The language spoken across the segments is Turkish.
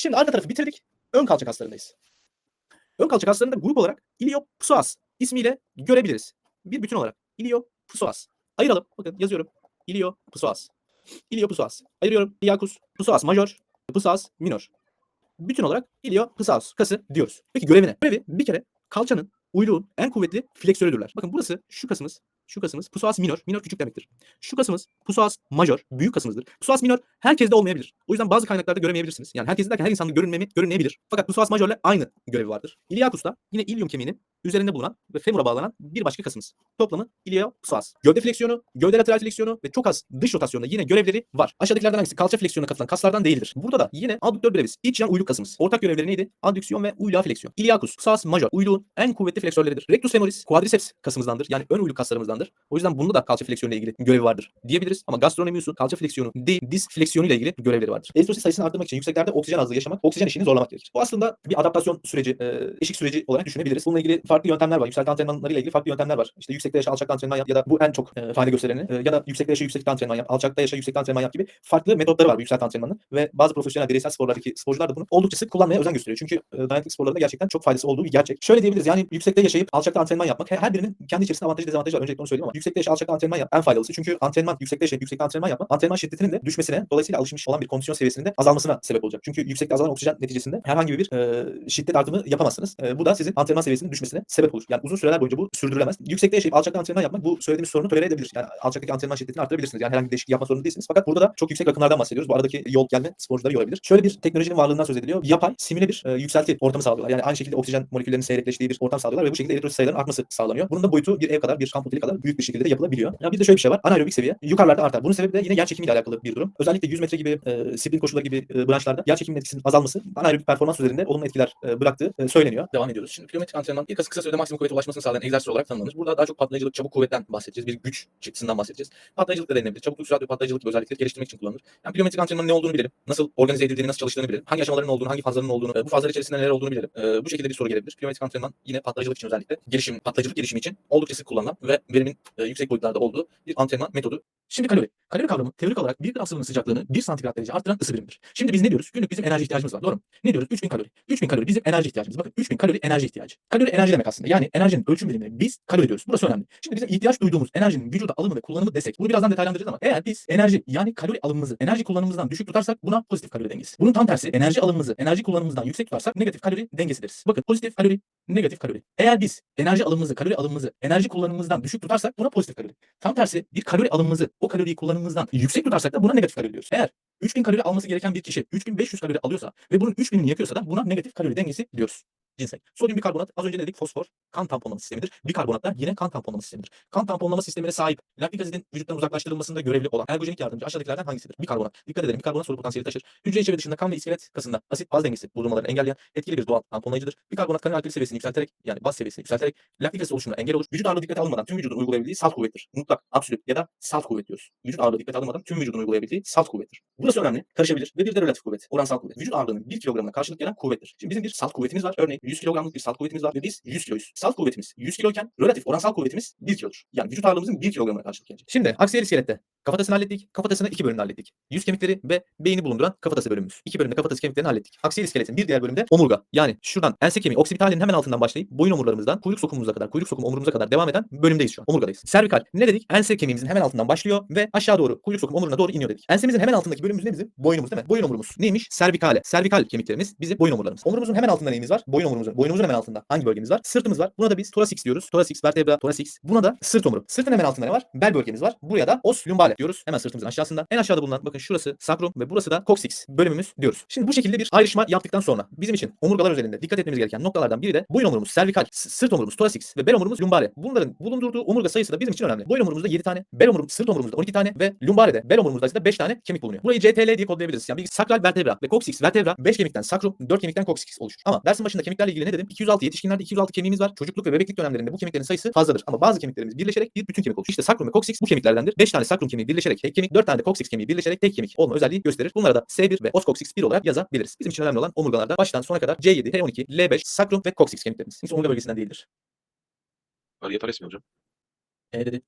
Şimdi arka tarafı bitirdik. Ön kalça kaslarındayız. Ön kalça kaslarını da grup olarak iliopsoas ismiyle görebiliriz. Bir bütün olarak iliopsoas. Ayıralım. Bakın yazıyorum. Iliopsoas. Iliopsoas. Ayırıyorum. Iliacus psoas major, psoas minor. Bütün olarak iliopsoas kası diyoruz. Peki görevi ne? Görevi bir kere kalçanın uyluğun en kuvvetli fleksörüdürler. Bakın burası şu kasımız, şu kasımız psoas minor, minor küçük demektir. Şu kasımız psoas major, büyük kasımızdır. Psoas minor herkeste olmayabilir. O yüzden bazı kaynaklarda göremeyebilirsiniz. Yani herkes derken her insanda görünmemi, görünmeyebilir. Fakat psoas majorla aynı görevi vardır. Iliacus'ta yine ilium kemiğinin üzerinde bulunan ve femura bağlanan bir başka kasımız. Toplamı iliopsoas. Gövde fleksiyonu, gövde lateral fleksiyonu ve çok az dış rotasyonda yine görevleri var. Aşağıdakilerden hangisi kalça fleksiyonuna katılan kaslardan değildir. Burada da yine adduktör brevis, iç yan uyluk kasımız. Ortak görevleri neydi? Adduksiyon ve uyluğa fleksiyon. Iliacus, psoas major, uyluğun en kuvvetli fleksörleridir. Rectus femoris, quadriceps kasımızdandır. Yani ön uyluk kaslarımızdandır. O yüzden bunda da kalça fleksiyonu ile ilgili görevi vardır diyebiliriz. Ama gastronomiusun kalça fleksiyonu değil, diz fleksiyonu ile ilgili görevleri vardır. Eritrosit sayısını arttırmak için yükseklerde oksijen azlığı yaşamak, oksijen eşiğini zorlamak gerekir. Bu aslında bir adaptasyon süreci, eşik süreci olarak düşünebiliriz. Bununla ilgili farklı yöntemler var. Yükselti antrenmanlarıyla ilgili farklı yöntemler var. İşte yüksekte yaşa, alçakta antrenman yap ya da bu en çok e, fayda göstereni e, ya da yüksekte yaşa, yüksekte antrenman yap, alçakta yaşa, yüksekte antrenman yap gibi farklı metotları var bu yükselti antrenmanının ve bazı profesyonel bireysel sporlardaki sporcular da bunu oldukça sık kullanmaya özen gösteriyor. Çünkü e, dayanıklık sporlarında gerçekten çok faydası olduğu bir gerçek. Şöyle diyebiliriz yani yüksekte yaşayıp alçakta antrenman yapmak her- birinin kendi içerisinde avantajı dezavantajı var. Öncelikle onu söyleyeyim ama yüksekte yaşa, alçakta antrenman yap en faydalısı. Çünkü antrenman yüksekte yaşayıp yüksekte antrenman yapmak antrenman şiddetinin de düşmesine dolayısıyla alışmış olan bir kondisyon seviyesinin de azalmasına sebep olacak. Çünkü yüksekte azalan oksijen neticesinde herhangi bir e, şiddet artımı yapamazsınız. E, bu da sizin antrenman seviyesinin düşmesine sebep olur. Yani uzun süreler boyunca bu sürdürülemez. Yüksekte yaşayıp alçakta antrenman yapmak bu söylediğimiz sorunu tolere edebilir. Yani alçaktaki antrenman şiddetini arttırabilirsiniz. Yani herhangi bir değişiklik yapma zorunda değilsiniz. Fakat burada da çok yüksek rakımlardan bahsediyoruz. Bu aradaki yol gelme sporcuları yorabilir. Şöyle bir teknolojinin varlığından söz ediliyor. Yapay, simüle bir e, yükselti ortamı sağlıyorlar. Yani aynı şekilde oksijen moleküllerinin seyrekleştiği bir ortam sağlıyorlar ve bu şekilde elektrolit sayılarının artması sağlanıyor. Bunun da boyutu bir ev kadar, bir kamp oteli kadar büyük bir şekilde de yapılabiliyor. Ya bir de şöyle bir şey var. Anaerobik seviye yukarılarda artar. Bunun sebebi de yine yer çekimiyle alakalı bir durum. Özellikle 100 metre gibi e, sprint koşuları gibi e, branşlarda yer çekiminin etkisinin azalması anaerobik performans üzerinde olumlu etkiler e, bıraktığı e, söyleniyor. Devam ediyoruz. Şimdi plyometrik antrenman bir kası kısa sürede maksimum kuvvete ulaşmasını sağlayan egzersiz olarak tanımlanır. Burada daha çok patlayıcılık, çabuk kuvvetten bahsedeceğiz. Bir güç çıktısından bahsedeceğiz. Patlayıcılık da denilebilir. Çabukluk, sürat ve patlayıcılık gibi özellikleri geliştirmek için kullanılır. Yani plyometrik antrenmanın ne olduğunu bilelim. Nasıl organize edildiğini, nasıl çalıştığını bilelim. Hangi aşamaların olduğunu, hangi fazların olduğunu, e, bu fazlar içerisinde neler olduğunu bilelim. E, bu şekilde bir soru gelebilir. Plyometrik antrenman yine patlayıcılık için özellikle gelişim, patlayıcılık gelişimi için oldukça sık kullanılan ve verimin e, yüksek boyutlarda olduğu bir antrenman metodu. Şimdi kalori. Kalori kavramı teorik olarak bir gram sıvının sıcaklığını 1 santigrat derece arttıran ısı birimdir. Şimdi biz ne diyoruz? Günlük bizim enerji ihtiyacımız var. Doğru mu? Ne diyoruz? 3000 kalori. 3000 kalori bizim enerji ihtiyacımız. Bakın 3000 kalori enerji ihtiyacı. Kalori enerji aslında. Yani enerjinin ölçüm birimine biz kalori diyoruz. Burası önemli. Şimdi bizim ihtiyaç duyduğumuz enerjinin vücuda alımı ve kullanımı desek. Bunu birazdan detaylandıracağız ama eğer biz enerji yani kalori alımımızı enerji kullanımımızdan düşük tutarsak buna pozitif kalori dengesi. Bunun tam tersi enerji alımımızı enerji kullanımımızdan yüksek tutarsak negatif kalori dengesi deriz. Bakın pozitif kalori negatif kalori. Eğer biz enerji alımımızı, kalori alımımızı enerji kullanımımızdan düşük tutarsak buna pozitif kalori. Tam tersi bir kalori alımımızı o kaloriyi kullanımımızdan yüksek tutarsak da buna negatif kalori diyoruz. Eğer 3000 kalori alması gereken bir kişi 3500 kalori alıyorsa ve bunun 3000'ini yakıyorsa da buna negatif kalori dengesi diyoruz. Cinsel. Sodyum bikarbonat az önce ne dedik? Fosfor kan tamponlama sistemidir. Bikarbonat da yine kan tamponlama sistemidir. Kan tamponlama sistemine sahip laktik asidin vücuttan uzaklaştırılmasında görevli olan ergojenik yardımcı aşağıdakilerden hangisidir? Bikarbonat. Dikkat edelim bikarbonat soru potansiyeli taşır. Hücre ve dışında kan ve iskelet kasında asit baz dengesi bulunmalarını engelleyen etkili bir doğal tamponlayıcıdır. Bikarbonat kanın alkali seviyesini yükselterek yani baz seviyesini yükselterek laktik asit oluşumuna engel olur. Vücut ağırlığı dikkate alınmadan tüm vücudun uygulayabildiği salt kuvvettir. Mutlak, absolut ya da salt kuvvet diyoruz. Vücut ağırlığı dikkate alınmadan tüm vücudun uygulayabildiği salt kuvvettir. Burası önemli. Karışabilir ve bir de relatif kuvvet. Oransal kuvvet. Vücut ağırlığının 1 kilogramına karşılık gelen kuvvettir. Şimdi bizim bir salt kuvvetimiz var. Örneğin 100 kilogramlık bir salt kuvvetimiz var ve biz 100 kiloyuz. Salt kuvvetimiz 100 kiloyken relatif oransal kuvvetimiz 1 kilodur. Yani vücut ağırlığımızın 1 kilogramına karşılık gelecek. Şimdi aksiyel iskelette kafatasını hallettik. Kafatasını iki bölümde hallettik. Yüz kemikleri ve beyni bulunduran kafatası bölümümüz. İki bölümde kafatası kemiklerini hallettik. Aksiyel iskeletin bir diğer bölümde omurga. Yani şuradan ense kemiği oksipitalinin hemen altından başlayıp boyun omurlarımızdan kuyruk sokumumuza kadar, kuyruk sokum omurumuza kadar devam eden bölümdeyiz şu an. Omurgadayız. Servikal. Ne dedik? Ense kemiğimizin hemen altından başlıyor ve aşağı doğru kuyruk sokum omuruna doğru iniyor dedik. Ensemizin hemen altındaki bölümümüz ne bizim? Boynumuz değil mi? Boyun omurumuz. Neymiş? Servikale. Servikal kemiklerimiz bizim boyun omurlarımız. Omurumuzun hemen altında neyimiz var? Boyun omurumuzun. Boynumuzun hemen altında hangi bölgemiz var? Sırtımız var. Buna da biz thoracics diyoruz. Thoracics, vertebra, thoracics. Buna da sırt omuru. Sırtın hemen altında ne var? Bel bölgemiz var. Buraya da os lumbale diyoruz. Hemen sırtımızın aşağısında. En aşağıda bulunan bakın şurası sakrum ve burası da coccyx bölümümüz diyoruz. Şimdi bu şekilde bir ayrışma yaptıktan sonra bizim için omurgalar üzerinde dikkat etmemiz gereken noktalardan biri de boyun omurumuz, servikal, sırt omurumuz, thoracics ve bel omurumuz lumbare. Bunların bulundurduğu omurga sayısı da bizim için önemli. Boyun omurumuzda 7 tane, bel omurumuz, sırt omurumuzda 12 tane ve lumbarede, bel omurumuzda ise 5 tane kemik bulunuyor. Burayı CTL diye kodlayabiliriz. Yani bir sakral vertebra ve coccyx vertebra 5 kemikten sakrum, 4 kemikten coccyx oluşur. Ama dersin başında kemiklerle ilgili ne dedim? 206 yetişkinlerde 206 kemiğimiz var. Çocukluk ve bebeklik dönemlerinde bu kemiklerin sayısı fazladır. Ama bazı kemiklerimiz birleşerek bir bütün kemik oluşur. İşte sakrum ve coccyx bu kemiklerdendir. 5 tane sakrum kemiği birleşerek tek kemik, 4 tane de coccyx kemiği birleşerek tek kemik olma özelliği gösterir. Bunlara da S1 ve os coccyx 1 olarak yazabiliriz. Bizim için önemli olan omurgalarda baştan sona kadar C7, T12, L5, sakrum ve coccyx kemiklerimiz. Kimse omurga bölgesinden değildir. Variyatalis mi hocam? E dedi.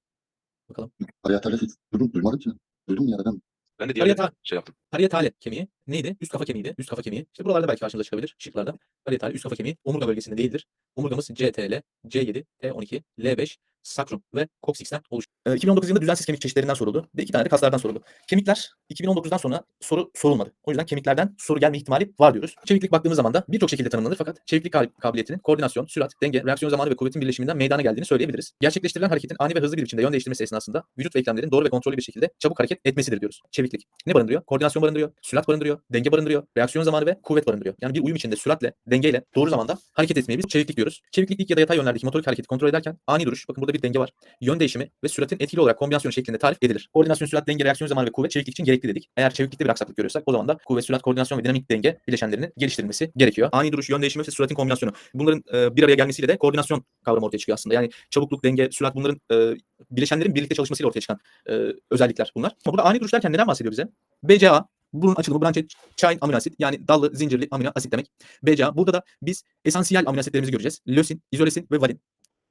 Bakalım. Hayatlarla hiç duydum, duymadım ki. Duydum ya neden? Ben de Parietal, şey yaptım. parietale kemiği neydi? Üst kafa kemiğiydi. Üst kafa kemiği. İşte buralarda belki karşınıza çıkabilir. Şıklarda. Parietale üst kafa kemiği omurga bölgesinde değildir. Omurgamız CTL, C7, T12, L5, sakrum ve koksix'ten oluşuyor. Ee, 2019 yılında düzensiz kemik çeşitlerinden soruldu ve iki tane de kaslardan soruldu. Kemikler 2019'dan sonra soru sorulmadı. O yüzden kemiklerden soru gelme ihtimali var diyoruz. Çeviklik baktığımız zaman da birçok şekilde tanımlanır fakat çeviklik kab- kabiliyetinin koordinasyon, sürat, denge, reaksiyon zamanı ve kuvvetin birleşiminden meydana geldiğini söyleyebiliriz. Gerçekleştirilen hareketin ani ve hızlı bir biçimde yön değiştirmesi esnasında vücut ve eklemlerin doğru ve kontrollü bir şekilde çabuk hareket etmesidir diyoruz. Çeviklik. Ne barındırıyor? Koordinasyon barındırıyor, sürat barındırıyor, denge barındırıyor, reaksiyon zamanı ve kuvvet barındırıyor. Yani bir uyum içinde süratle, dengeyle doğru zamanda hareket etmeyi biz çeviklik diyoruz. Çeviklik ya da yatay yönlerdeki motorik hareketi kontrol ederken ani duruş, bakın burada bir denge var. Yön değişimi ve süratin etkili olarak kombinasyon şeklinde tarif edilir. Koordinasyon, sürat, denge, reaksiyon zamanı ve kuvvet çeviklik için gerekli dedik. Eğer çeviklikte bir aksaklık görüyorsak o zaman da kuvvet, sürat, koordinasyon ve dinamik denge bileşenlerinin geliştirilmesi gerekiyor. Ani duruş, yön değişimi ve süratin kombinasyonu. Bunların e, bir araya gelmesiyle de koordinasyon kavramı ortaya çıkıyor aslında. Yani çabukluk, denge, sürat bunların e, bileşenlerin birlikte çalışmasıyla ortaya çıkan e, özellikler bunlar. Ama burada ani duruş derken neden bahsediyor bize? BCA bunun açılımı branched chain amino asit yani dallı zincirli amino asit demek. BCA burada da biz esansiyel amino asitlerimizi göreceğiz. Lösin, izolesin ve valin.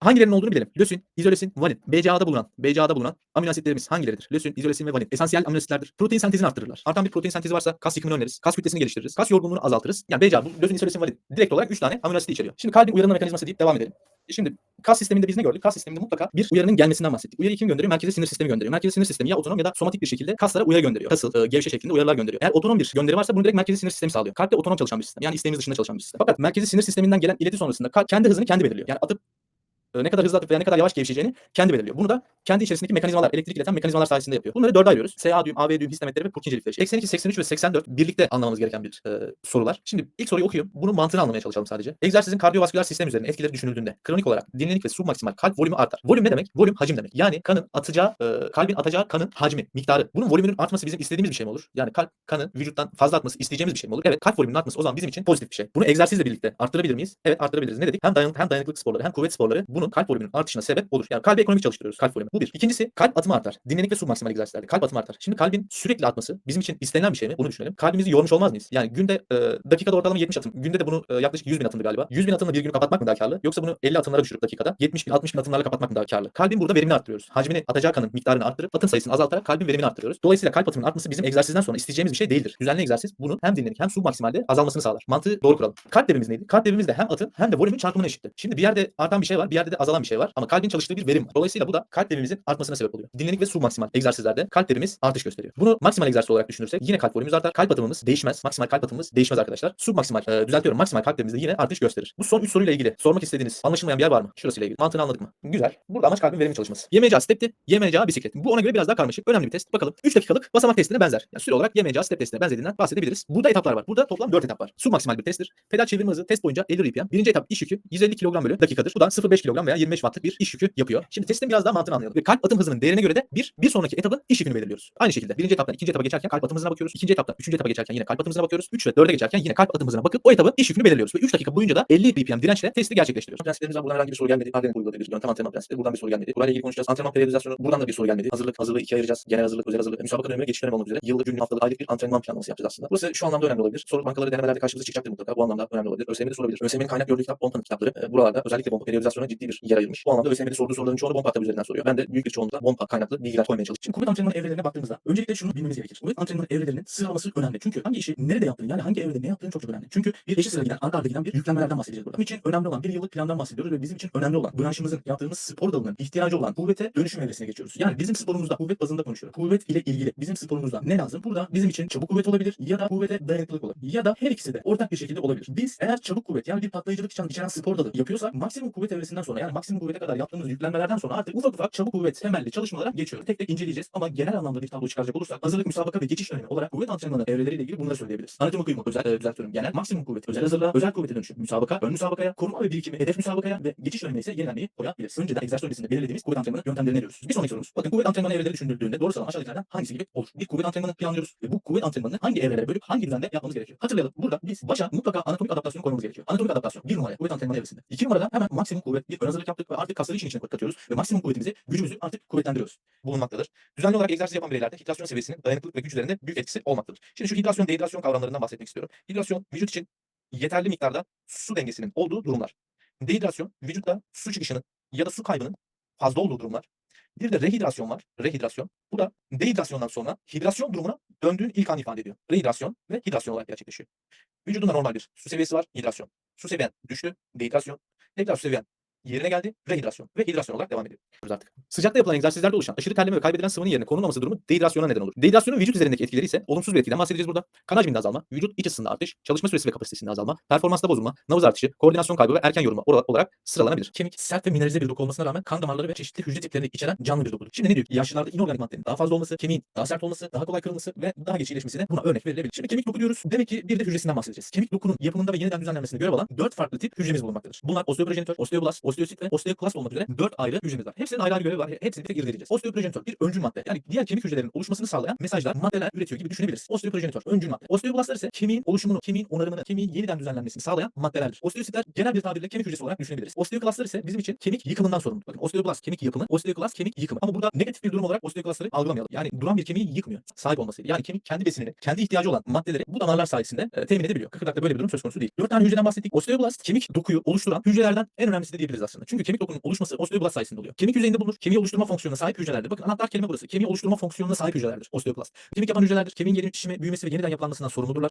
Hangilerinin olduğunu bilelim. Lösin, izolesin, valin. BCA'da bulunan, BCA'da bulunan amino asitlerimiz hangileridir? Lösin, izolesin ve valin. Esansiyel amino asitlerdir. Protein sentezini arttırırlar. Artan bir protein sentezi varsa kas yıkımını önleriz. Kas kütlesini geliştiririz. Kas yorgunluğunu azaltırız. Yani BCA, lösin, izolesin, valin. Direkt olarak 3 tane amino asit içeriyor. Şimdi kalbin uyarılma mekanizması deyip devam edelim. Şimdi kas sisteminde biz ne gördük? Kas sisteminde mutlaka bir uyarının gelmesinden bahsettik. Uyarıyı kim gönderiyor? Merkezi sinir sistemi gönderiyor. Merkezi sinir sistemi ya otonom ya da somatik bir şekilde kaslara uyarı gönderiyor. Kasıl, e, gevşe şeklinde uyarılar gönderiyor. Eğer otonom bir gönderi varsa bunu direkt merkezi sinir sistemi sağlıyor. Kalp de otonom çalışan bir sistem. Yani isteğimiz dışında çalışan bir sistem. Fakat merkezi sinir sisteminden gelen ileti sonrasında kalp kendi hızını kendi belirliyor. Yani atıp e, ne kadar hızlı atıp veya ne kadar yavaş gevşeyeceğini kendi belirliyor. Bunu da kendi içerisindeki mekanizmalar, elektrik ileten mekanizmalar sayesinde yapıyor. Bunları dörde ayırıyoruz. SA düğüm, AV düğüm, histametleri ve Purkinje lifleri. 82, 83 ve 84 birlikte anlamamız gereken bir e, sorular. Şimdi ilk soruyu okuyayım. Bunun mantığını anlamaya çalışalım sadece. Egzersizin kardiyovasküler sistem üzerine etkileri düşünüldüğünde kronik olarak dinlenik ve submaksimal kalp volümü artar. Volüm ne demek? Volüm hacim demek. Yani kanın atacağı, e, kalbin atacağı kanın hacmi, miktarı. Bunun volümünün artması bizim istediğimiz bir şey mi olur? Yani kalp kanın vücuttan fazla atması isteyeceğimiz bir şey mi olur? Evet, kalp volümünün artması o zaman bizim için pozitif bir şey. Bunu egzersizle birlikte arttırabilir miyiz? Evet, arttırabiliriz. Ne dedik? Hem dayanıklı hem dayanıklılık sporları hem kuvvet sporları bunun kalp volümünün artışına sebep olur. Yani kalbi ekonomik çalıştırıyoruz kalp volümü. Bu bir. İkincisi kalp atımı artar. Dinlenik ve submaksimal egzersizlerde kalp atımı artar. Şimdi kalbin sürekli atması bizim için istenilen bir şey mi? Bunu düşünelim. Kalbimizi yormuş olmaz mıyız? Yani günde e, dakikada ortalama 70 atım. Günde de bunu e, yaklaşık 100 bin atımdı galiba. 100 bin atımla bir günü kapatmak mı daha karlı? Yoksa bunu 50 atımlara düşürüp dakikada 70 bin 60 bin atımlarla kapatmak mı daha karlı? Kalbin burada verimini arttırıyoruz. Hacmini atacağı kanın miktarını arttırıp atım sayısını azaltarak kalbin verimini arttırıyoruz. Dolayısıyla kalp atımının artması bizim egzersizden sonra isteyeceğimiz bir şey değildir. Düzenli egzersiz bunun hem dinlenik hem submaksimalde azalmasını sağlar. Mantığı doğru kuralım. Kalp devrimimiz neydi? Kalp devrimimiz de hem atın hem de volümün çarpımına eşitti. Şimdi bir yerde artan bir şey var, bir yerde de azalan bir şey var ama kalbin çalıştığı bir verim var. Dolayısıyla bu da kalp devrimimizin artmasına sebep oluyor. Dinlenik ve submaksimal egzersizlerde kalp devrimimiz artış gösteriyor. Bunu maksimal egzersiz olarak düşünürsek yine kalp volümümüz artar. Kalp atımımız değişmez. Maksimal kalp atımımız değişmez arkadaşlar. Submaksimal e, düzeltiyorum. Maksimal kalp devrimimizde yine artış gösterir. Bu son 3 soruyla ilgili sormak istediğiniz anlaşılmayan bir yer var mı? Şurasıyla ilgili. Mantığını anladık mı? Güzel. Burada amaç kalbin verimli çalışması. YMCA stepti. YMCA bisiklet. Bu ona göre biraz daha karmaşık. Önemli bir test. Bakalım. 3 dakikalık basamak testine benzer. Yani süre olarak YMCA step testine benzediğinden bahsedebiliriz. Burada etaplar var. Burada toplam 4 etap var. Submaksimal bir testtir. Pedal çevirme hızı test boyunca 50 RPM. Birinci etap iş yükü 150 kilogram bölü dakikadır. Bu da 0,5 kilogram veya 25 wattlık bir iş yükü yapıyor. Şimdi testin biraz daha mantığını anlayalım. Ve kalp atım hızının değerine göre de bir, bir sonraki etapın iş yükünü belirliyoruz. Aynı şekilde birinci etaptan ikinci etapa geçerken kalp atım hızına bakıyoruz. İkinci etaptan üçüncü etapa geçerken yine kalp atım hızına bakıyoruz. 3 ve 4'e geçerken yine kalp atım hızına bakıp o etabın iş yükünü belirliyoruz. Ve 3 dakika boyunca da 50 BPM dirençle testi gerçekleştiriyoruz. Prensiplerimizden buradan herhangi bir soru gelmedi. Ardından uyguladığımız yöntem antrenman prensipleri. Buradan bir soru gelmedi. Burayla ilgili konuşacağız. Antrenman periodizasyonu buradan da bir soru gelmedi. Hazırlık, hazırlığı ikiye ayıracağız. Genel hazırlık, özel hazırlık, müsabaka dönemi, geçiş dönemi olmak üzere. Yıllık, günlük, haftalık, aylık bir antrenman planlaması yapacağız aslında. Burası şu anlamda önemli olabilir. Soru bankaları denemelerde karşımıza çıkacaktır mutlaka. Bu anlamda önemli olabilir. ÖSYM'de sorabilir. ÖSYM'nin kaynak gördüğü kitap Bompa'nın kitapları. E, buralarda özellikle Bompa periodizasyona ciddi bir yer ayırmış. Bu anlamda ÖSYM'de sorduğu soruların çoğunu Bompa kitabı üzerinden soruyor. Ben de büyük bir çoğunlukla Bompa kaynaklı bilgiler koymaya çalıştım. Şimdi kuvvet antrenmanı evrelerine baktığımızda öncelikle şunu bilmemiz gerekir. Kuvvet antrenmanı evrelerinin sıralaması önemli. Çünkü hangi işi nerede yaptığın yani hangi evrede ne yaptığın çok çok önemli. Çünkü bir eşit sıra giden arka arda giden bir yüklenmelerden bahsedeceğiz burada. Bizim için önemli olan bir yıllık plandan bahsediyoruz ve bizim için önemli olan branşımızın yaptığımız spor dalının ihtiyacı olan kuvvete dönüşüm evresine geçiyoruz. Yani bizim sporumuzda kuvvet bazında konuşuyoruz. Kuvvet ile ilgili bizim sporumuzda ne lazım? Burada bizim için çabuk kuvvet olabilir ya da kuvvete dayanıklılık olabilir. Ya da her ikisi de ortak bir şekilde olabilir. Biz eğer çabuk kuvvet yani bir patlayıcılık içeren spor dalı yapıyorsak maksimum kuvvet evresinden sonra yani maksimum kuvvete kadar yaptığımız yüklenmelerden sonra artık ufak ufak çabuk kuvvet temelli çalışmalara geçiyoruz. Tek tek inceleyeceğiz ama genel anlamda bir tablo çıkaracak olursak hazırlık, müsabaka ve geçiş dönemi olarak kuvvet antrenmanı evreleriyle ilgili bunları söyleyebiliriz. Anatomi kıyımı, özel, e, düzeltiyorum. Genel maksimum kuvvet, özel hazırlığa, özel kuvvete dönüşüm, müsabaka, ön müsabakaya, koruma ve birikimi, hedef müsabakaya ve geçiş dönemine ise yenilenmeyi koyabiliriz. Önceden egzersiz öncesinde belirlediğimiz kuvvet antrenmanı yöntemlerini arıyoruz. Bir sonraki sorumuz. Bakın kuvvet antrenmanı evreleri düşünüldüğünde doğru sıralama aşağıdakilerden hangisi gibi olur? Bir kuvvet antrenmanı planlıyoruz ve bu kuvvet antrenmanını hangi evrelere bölüp hangi düzende yapmamız gerekiyor? Hatırlayalım. Burada biz başa mutlaka anatomik adaptasyonu koymamız gerekiyor. Anatomik adaptasyon bir numara kuvvet antrenmanı evresinde. İki numarada hemen maksimum kuvvet bir ön hazırlık yaptık ve artık kasları işin içine katıyoruz ve maksimum kuvvetimizi, gücümüzü artık kuvvetlendiriyoruz. Bulunmaktadır. Düzenli olarak egzersiz yapan bireylerde hidrasyon seviyesinin dayanıklılık ve güç üzerinde büyük etkisi olmaktadır. Şimdi şu hidrasyon, dehidrasyon kavramlarından bahsetmek istiyorum. Hidrasyon vücut için yeterli miktarda su dengesinin olduğu durumlar. Dehidrasyon vücutta su çıkışının ya da su kaybının fazla olduğu durumlar. Bir de rehidrasyon var. Rehidrasyon. Bu da dehidrasyondan sonra hidrasyon durumuna döndüğün ilk an ifade ediyor. Rehidrasyon ve hidrasyon olarak gerçekleşiyor. Vücudunda normal bir su seviyesi var. Hidrasyon. Su seviyen düştü. Dehidrasyon. Tekrar su seviyen yerine geldi. Rehidrasyon. Ve hidrasyon olarak devam ediyor. Artık. Sıcakta yapılan egzersizlerde oluşan aşırı terleme ve kaybedilen sıvının yerine konulmaması durumu dehidrasyona neden olur. Dehidrasyonun vücut üzerindeki etkileri ise olumsuz bir etkiden bahsedeceğiz burada. Kan hacminde azalma, vücut iç ısısında artış, çalışma süresi ve kapasitesinde azalma, performansta bozulma, nabız artışı, koordinasyon kaybı ve erken yorulma olarak sıralanabilir. Kemik sert ve mineralize bir doku olmasına rağmen kan damarları ve çeşitli hücre tiplerini içeren canlı bir dokudur. Şimdi ne diyor? Yaşlılarda inorganik maddenin daha fazla olması, kemiğin daha sert olması, daha kolay kırılması ve daha geç iyileşmesine buna örnek verilebilir. Şimdi kemik doku diyoruz. Demek ki bir de hücresinden bahsedeceğiz. Kemik dokunun yapımında ve yeniden düzenlenmesine görev alan 4 farklı tip hücremiz bulunmaktadır. Bunlar osteoprojenitör, osteoblast, osteosit ve osteoklast olmak üzere 4 ayrı hücremiz var. Hepsinin ayrı ayrı görevi var. Hepsini tek irdeleyeceğiz. Osteoprojenitör bir öncül madde. Yani diğer kemik hücrelerinin oluşmasını sağlayan mesajlar, maddeler üretiyor gibi düşünebiliriz. Osteoprojenitör öncül madde. Osteoblastlar ise kemiğin oluşumunu, kemiğin onarımını, kemiğin yeniden düzenlenmesini sağlayan maddelerdir. Osteositler genel bir tabirle kemik hücresi olarak düşünebiliriz. Osteoklastlar ise bizim için kemik yıkımından sorumlu. Bakın osteoblast kemik yapımı, osteoklast kemik yıkımı. Ama burada negatif bir durum olarak osteoklastları algılamayalım. Yani duran bir kemiği yıkmıyor. Sahip olmasıyla. Yani kemik kendi besinini, kendi ihtiyacı olan maddeleri bu damarlar sayesinde e, temin edebiliyor. Kıkırdakta böyle bir durum söz konusu değil. Dört tane hücreden bahsettik. Osteoblast kemik dokuyu oluşturan hücrelerden en önemlisi de diyebiliriz aslında. Çünkü kemik dokunun oluşması osteoblast sayesinde oluyor. Kemik yüzeyinde bulunur. Kemiği oluşturma fonksiyonuna sahip hücrelerdir. Bakın anahtar kelime burası. Kemiği oluşturma fonksiyonuna sahip hücrelerdir. Osteoblast. Kemik yapan hücrelerdir. Kemiğin gelişimi, büyümesi ve yeniden yapılanmasından sorumludurlar.